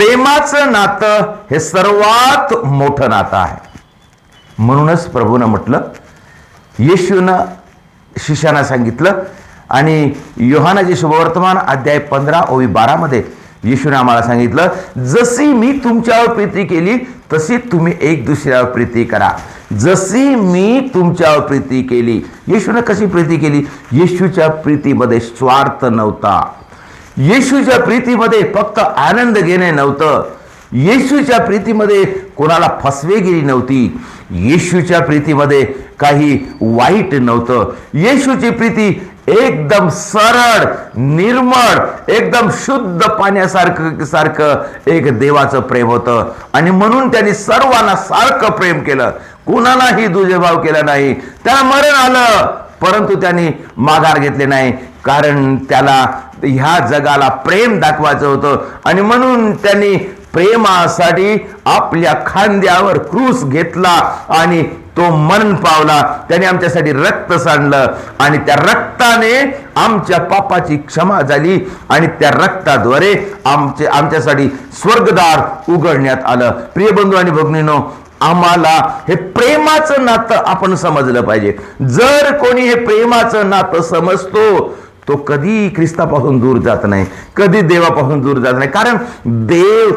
प्रेमाचं नातं हे सर्वात मोठं नातं आहे. म्हणूनच प्रभूनं म्हटलं येशूनं शिष्याना सांगितलं आणि योहानाचे शुभवर्तमान अध्याय पंधरा ओवी बारामध्ये येशूने आम्हाला सांगितलं जशी मी तुमच्यावर प्रीती केली तशी तुम्ही एक दुसऱ्यावर प्रीती करा. जशी मी तुमच्यावर प्रीती केली येशूने कशी प्रीती केली? येशूच्या प्रीतीमध्ये स्वार्थ नव्हता. येशूच्या प्रीतीमध्ये फक्त आनंद घेणे नव्हतं. येशूच्या प्रीतीमध्ये कोणाला फसवेगिरी नव्हती. येशूच्या प्रीतीमध्ये काही वाईट नव्हतं. येशूची प्रीती एकदम सरळ निर्मळ एकदम शुद्ध पाण्यासारखं सारखं एक देवाचं प्रेम होतं. आणि म्हणून त्यांनी सर्वांना सारखं प्रेम केलं. कुणालाही दुजेभाव केला नाही. त्याला मरण आलं. परंतु त्याने माघार घेतले नाही. कारण त्याला ह्या जगाला प्रेम दाखवायचं होतं. आणि म्हणून त्यांनी प्रेमासाठी आपल्या खांद्यावर क्रूस घेतला आणि तो मरण पावला. त्याने आमच्यासाठी रक्त सांडलं आणि त्या रक्ताने आमच्या पापाची क्षमा झाली आणि त्या रक्ताद्वारे आमचे आमच्यासाठी स्वर्गदार उघडण्यात आलं. प्रिय बंधू आणि भगिनीनो आम्हाला हे प्रेमाचं नातं आपण समजलं पाहिजे. जर कोणी हे प्रेमाचं नातं समजतो तो कधी ख्रिस्तापासून दूर जात नाही कधी देवापासून दूर जात नाही. कारण देव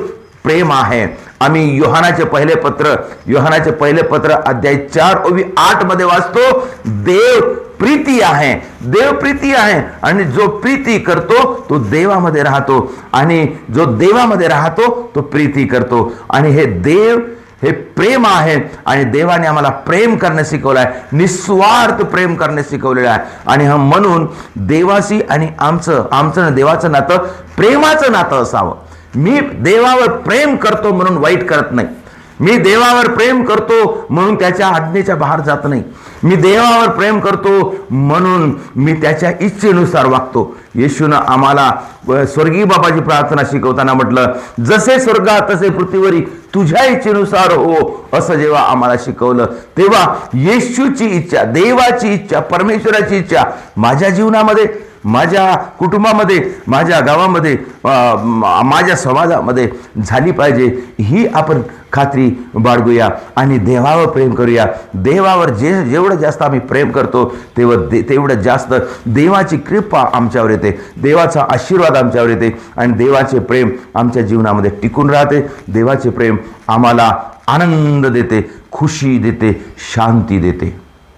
प्रेम आहे. आम्ही योहानाचे पहिले पत्र योहानाचे पहिले पत्र अध्याय चार ओवी आठमध्ये वाचतो देव प्रीती आहे. देव प्रीती आहे. आणि जो प्रीती करतो तो देवामध्ये राहतो. आणि जो देवामध्ये राहतो तो प्रीती करतो. आणि हे देव हे प्रेम आहे आणि देवाने आम्हाला प्रेम करणे शिकवलं आहे निस्वार्थ प्रेम करणे शिकवलेलं आहे. आणि हा म्हणून देवाशी आणि आमचं आमचं देवाचं नातं प्रेमाचं नातं असावं. मी देवावर प्रेम करतो म्हणून वाईट करत नाही. मी देवावर प्रेम करतो म्हणून त्याच्या आज्ञेच्या बाहेर जात नाही. मी देवावर प्रेम करतो म्हणून मी त्याच्या इच्छेनुसार वागतो. येशूनं आम्हाला स्वर्गीय बाबाची प्रार्थना शिकवताना म्हटलं जसे स्वर्गात तसे पृथ्वीवरी तुझ्या इच्छेनुसार हो असं जेव्हा आम्हाला शिकवलं तेव्हा येशूची इच्छा देवाची इच्छा परमेश्वराची इच्छा माझ्या जीवनामध्ये माझ्या कुटुंबामध्ये माझ्या गावामध्ये माझ्या समाजामध्ये झाली पाहिजे. ही आपण खात्री बाळगूया आणि देवावर प्रेम करूया. देवावर जे जेवढं जास्त आम्ही प्रेम करतो तेवढं दे तेवढं जास्त देवाची कृपा आमच्यावर येते. देवाचा आशीर्वाद आमच्यावर येते आणि देवाचे प्रेम आमच्या जीवनामध्ये टिकून राहते. देवाचे प्रेम आम्हाला आनंद देते खुशी देते शांती देते.